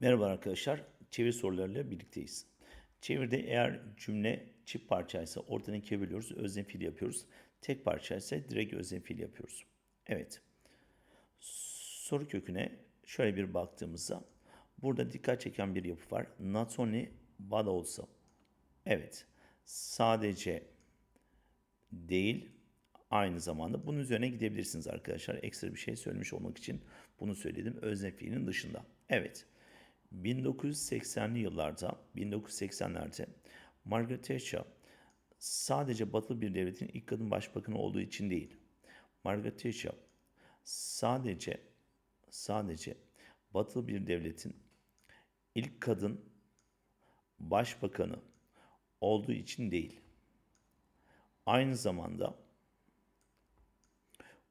Merhaba arkadaşlar. Çevir sorularıyla birlikteyiz. Çevirde eğer cümle çift parçaysa ortadan ikiye bölüyoruz. Özne fiil yapıyoruz. Tek parçaysa direkt özne fiil yapıyoruz. Evet. Soru köküne şöyle bir baktığımızda burada dikkat çeken bir yapı var. Not only but also. Evet. Sadece değil aynı zamanda bunun üzerine gidebilirsiniz arkadaşlar. Ekstra bir şey söylemiş olmak için bunu söyledim. Özne fiilin dışında. Evet. 1980'li yıllarda, 1980'lerde Margaret Thatcher sadece batılı bir devletin ilk kadın başbakanı olduğu için değil. Margaret Thatcher sadece sadece batılı bir devletin ilk kadın başbakanı olduğu için değil. Aynı zamanda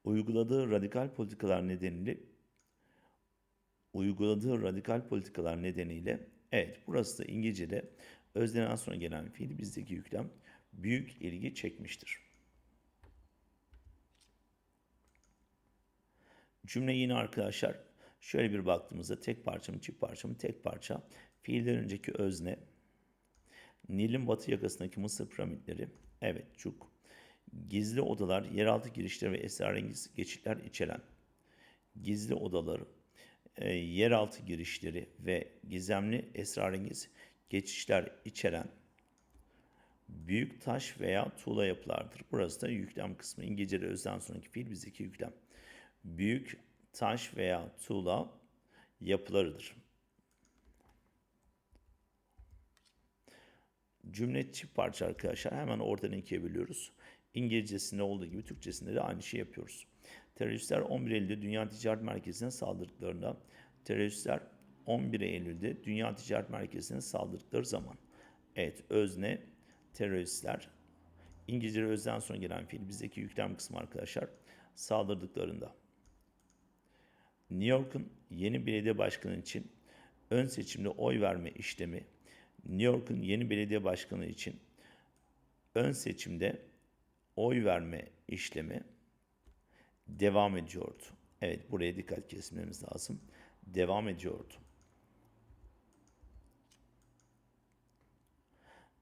uyguladığı radikal politikalar nedeniyle uyguladığı radikal politikalar nedeniyle evet burası da İngilizce'de özlenen sonra gelen fiil bizdeki yüklem büyük ilgi çekmiştir. Cümle yine arkadaşlar şöyle bir baktığımızda tek parça mı çift parça mı? Tek parça. Fiilden önceki özne Nil'in batı yakasındaki Mısır piramitleri evet çuk gizli odalar yeraltı girişleri ve esrarengiz geçitler içeren gizli odaları e, yeraltı girişleri ve gizemli esrarengiz geçişler içeren büyük taş veya tuğla yapılardır. Burası da yüklem kısmı. İngilizce'de özden sonraki fiil bizdeki yüklem. Büyük taş veya tuğla yapılarıdır. Cümle çift parça arkadaşlar. Hemen oradan ikiye bölüyoruz. İngilizcesinde olduğu gibi Türkçesinde de aynı şey yapıyoruz. Teröristler 11 Eylül'de Dünya Ticaret Merkezi'ne saldırdıklarında teröristler 11 Eylül'de Dünya Ticaret Merkezi'ne saldırdıkları zaman evet özne teröristler İngilizce özden sonra gelen fiil bizdeki yüklem kısmı arkadaşlar saldırdıklarında New York'un yeni belediye başkanı için ön seçimde oy verme işlemi New York'un yeni belediye başkanı için ön seçimde oy verme işlemi devam ediyordu. Evet buraya dikkat kesmemiz lazım. Devam ediyordu.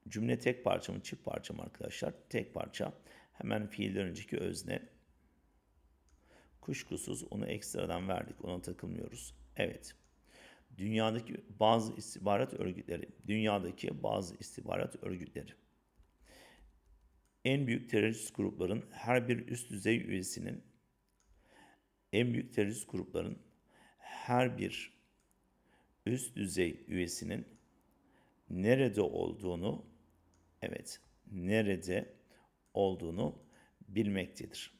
Cümle tek parça mı çift parça mı arkadaşlar? Tek parça. Hemen fiilden önceki özne. Kuşkusuz onu ekstradan verdik. Ona takılmıyoruz. Evet. Dünyadaki bazı istihbarat örgütleri, dünyadaki bazı istihbarat örgütleri en büyük terörist grupların her bir üst düzey üyesinin en büyük terörist grupların her bir üst düzey üyesinin nerede olduğunu evet nerede olduğunu bilmektedir.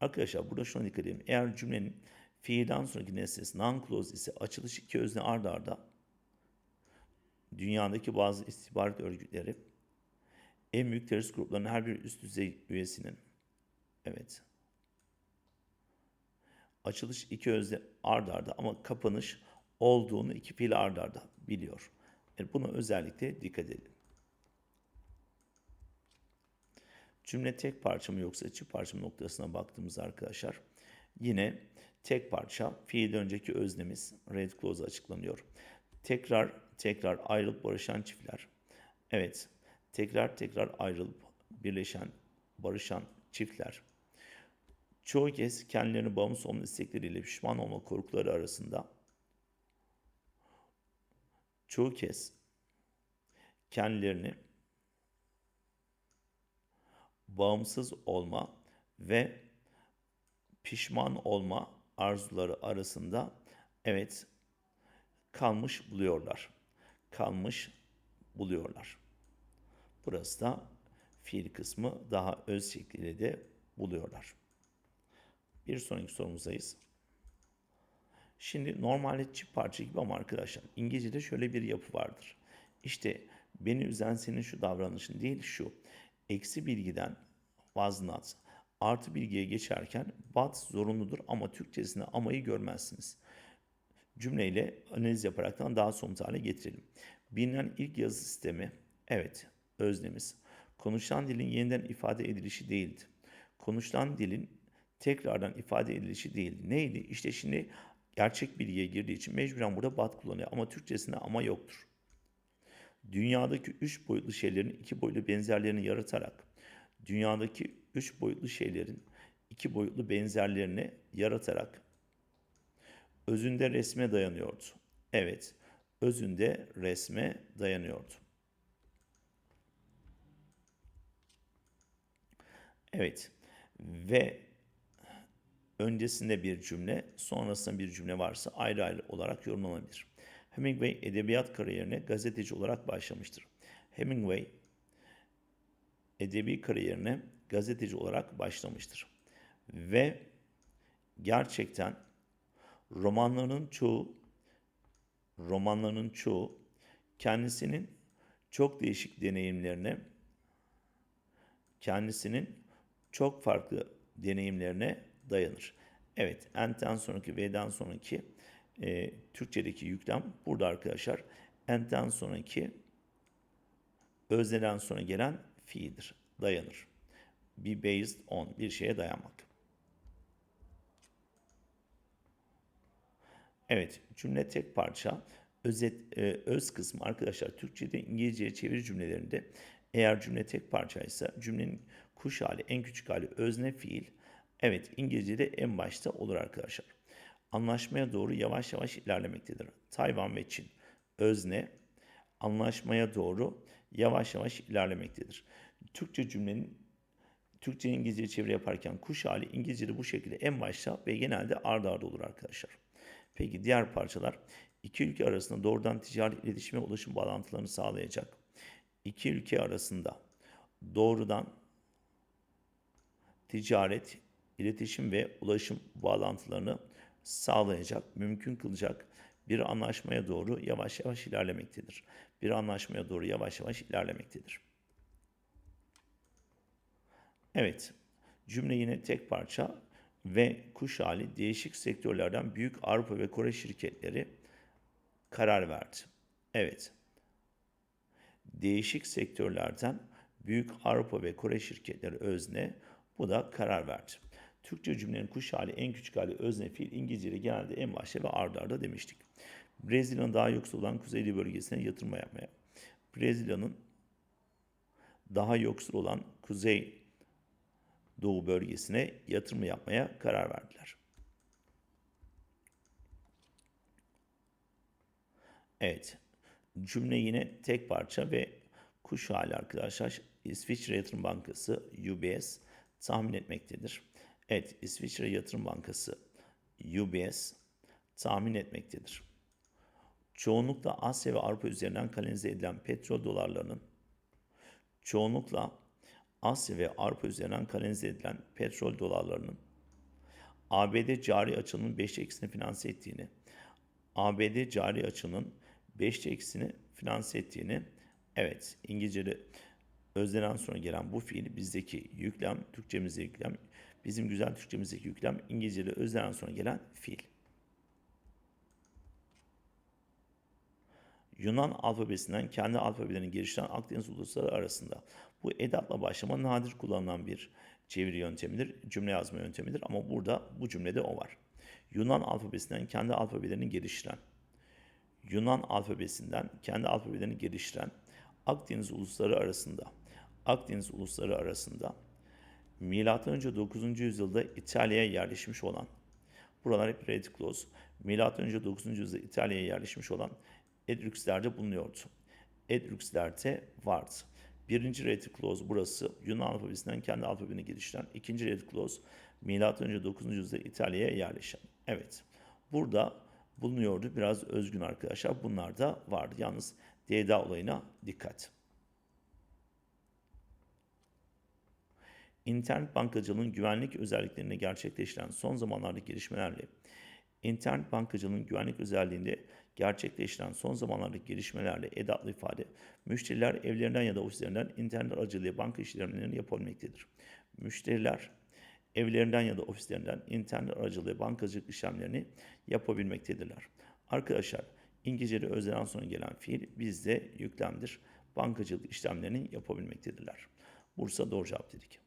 Arkadaşlar burada şuna dikkat edin. Eğer cümlenin fiilden sonraki nesnesi non-clause ise açılış iki özne arda arda dünyadaki bazı istihbarat örgütleri en büyük terörist gruplarının her bir üst düzey üyesinin evet açılış iki özne ard arda ama kapanış olduğunu iki fiil ard arda biliyor. Yani buna özellikle dikkat edin. Cümle tek parça mı yoksa çift parça mı noktasına baktığımız arkadaşlar yine tek parça fiil önceki öznemiz red clause açıklanıyor. Tekrar tekrar ayrılıp barışan çiftler. Evet tekrar tekrar ayrılıp birleşen barışan çiftler çoğu kez kendilerini bağımsız olma istekleriyle pişman olma korkuları arasında çoğu kez kendilerini bağımsız olma ve pişman olma arzuları arasında evet kalmış buluyorlar. Kalmış buluyorlar. Burası da fiil kısmı daha öz şekliyle de buluyorlar. Bir sonraki sorumuzdayız. Şimdi normalde çift parça gibi ama arkadaşlar İngilizce'de şöyle bir yapı vardır. İşte beni üzen senin şu davranışın değil şu. Eksi bilgiden was not artı bilgiye geçerken but zorunludur ama Türkçesinde amayı görmezsiniz. Cümleyle analiz yaparaktan daha somut hale getirelim. Bilinen ilk yazı sistemi evet öznemiz. Konuşulan dilin yeniden ifade edilişi değildi. Konuşulan dilin tekrardan ifade edilişi değildi. Neydi? İşte şimdi gerçek bilgiye girdiği için mecburen burada but kullanıyor. Ama Türkçesinde ama yoktur. Dünyadaki üç boyutlu şeylerin iki boyutlu benzerlerini yaratarak dünyadaki üç boyutlu şeylerin iki boyutlu benzerlerini yaratarak özünde resme dayanıyordu. Evet, özünde resme dayanıyordu. Evet ve öncesinde bir cümle, sonrasında bir cümle varsa ayrı ayrı olarak yorumlanabilir. Hemingway edebiyat kariyerine gazeteci olarak başlamıştır. Hemingway edebi kariyerine gazeteci olarak başlamıştır. Ve gerçekten romanlarının çoğu romanlarının çoğu kendisinin çok değişik deneyimlerine kendisinin çok farklı deneyimlerine dayanır. Evet, ent'ten sonraki V'den sonraki e, Türkçedeki yüklem burada arkadaşlar. Ent'ten sonraki özneden sonra gelen fiildir. Dayanır. Be based on bir şeye dayanmak. Evet, cümle tek parça. Özet, e, öz kısmı arkadaşlar Türkçe'de İngilizce'ye çeviri cümlelerinde eğer cümle tek parçaysa cümlenin kuş hali, en küçük hali özne fiil. Evet, İngilizce'de en başta olur arkadaşlar. Anlaşmaya doğru yavaş yavaş ilerlemektedir. Tayvan ve Çin özne anlaşmaya doğru yavaş yavaş ilerlemektedir. Türkçe cümlenin Türkçe İngilizce çeviri yaparken kuş hali İngilizce'de bu şekilde en başta ve genelde ardarda arda olur arkadaşlar. Peki diğer parçalar iki ülke arasında doğrudan ticari iletişim ve ulaşım bağlantılarını sağlayacak. İki ülke arasında doğrudan ticaret, iletişim ve ulaşım bağlantılarını sağlayacak, mümkün kılacak bir anlaşmaya doğru yavaş yavaş ilerlemektedir. Bir anlaşmaya doğru yavaş yavaş ilerlemektedir. Evet, cümle yine tek parça ve kuş hali değişik sektörlerden büyük Avrupa ve Kore şirketleri karar verdi. Evet, değişik sektörlerden büyük Avrupa ve Kore şirketleri özne bu da karar verdi. Türkçe cümlenin kuş hali, en küçük hali, özne, fiil, İngilizce'de genelde en başta ve ardarda arda demiştik. Brezilya'nın daha yoksul olan kuzeyli bölgesine yatırım yapmaya. Brezilya'nın daha yoksul olan kuzey doğu bölgesine yatırım yapmaya karar verdiler. Evet. Cümle yine tek parça ve kuş hali arkadaşlar. İsviçre Yatırım Bankası UBS tahmin etmektedir. Evet, İsviçre Yatırım Bankası UBS tahmin etmektedir. Çoğunlukla Asya ve Avrupa üzerinden kanalize edilen petrol dolarlarının çoğunlukla Asya ve Avrupa üzerinden kanalize edilen petrol dolarlarının ABD cari açının 5 eksini finanse ettiğini, ABD cari açının 5 eksini finanse ettiğini, evet İngilizce'de Özlenen sonra gelen bu fiil bizdeki yüklem, Türkçemizde yüklem, bizim güzel Türkçemizdeki yüklem, İngilizce'de özlenen sonra gelen fiil. Yunan alfabesinden kendi alfabelerini geliştiren Akdeniz ulusları arasında. Bu edatla başlama nadir kullanılan bir çeviri yöntemidir, cümle yazma yöntemidir ama burada bu cümlede o var. Yunan alfabesinden kendi alfabelerini geliştiren, Yunan alfabesinden kendi alfabelerini geliştiren Akdeniz ulusları arasında Akdeniz ulusları arasında M.Ö. 9. yüzyılda İtalya'ya yerleşmiş olan, buralar hep clause, M.Ö. 9. yüzyılda İtalya'ya yerleşmiş olan Edrüksler'de bulunuyordu. Edrüksler'de vardı. Birinci clause burası Yunan alfabesinden kendi alfabeni geliştiren. ikinci clause M.Ö. 9. yüzyılda İtalya'ya yerleşen. Evet. Burada bulunuyordu. Biraz özgün arkadaşlar. Bunlar da vardı. Yalnız DDA olayına dikkat. İnternet bankacılığının güvenlik özelliklerinde gerçekleştiren son zamanlardaki gelişmelerle internet bankacılığının güvenlik özelliğinde gerçekleştiren son zamanlardaki gelişmelerle edatlı ifade, müşteriler evlerinden ya da ofislerinden internet aracılığıyla banka işlemlerini yapabilmektedir. Müşteriler evlerinden ya da ofislerinden internet aracılığıyla bankacılık işlemlerini yapabilmektedirler. Arkadaşlar İngilizce'de özlenen sonra gelen fiil bizde yüklemdir. Bankacılık işlemlerini yapabilmektedirler. Bursa doğru cevap dedik.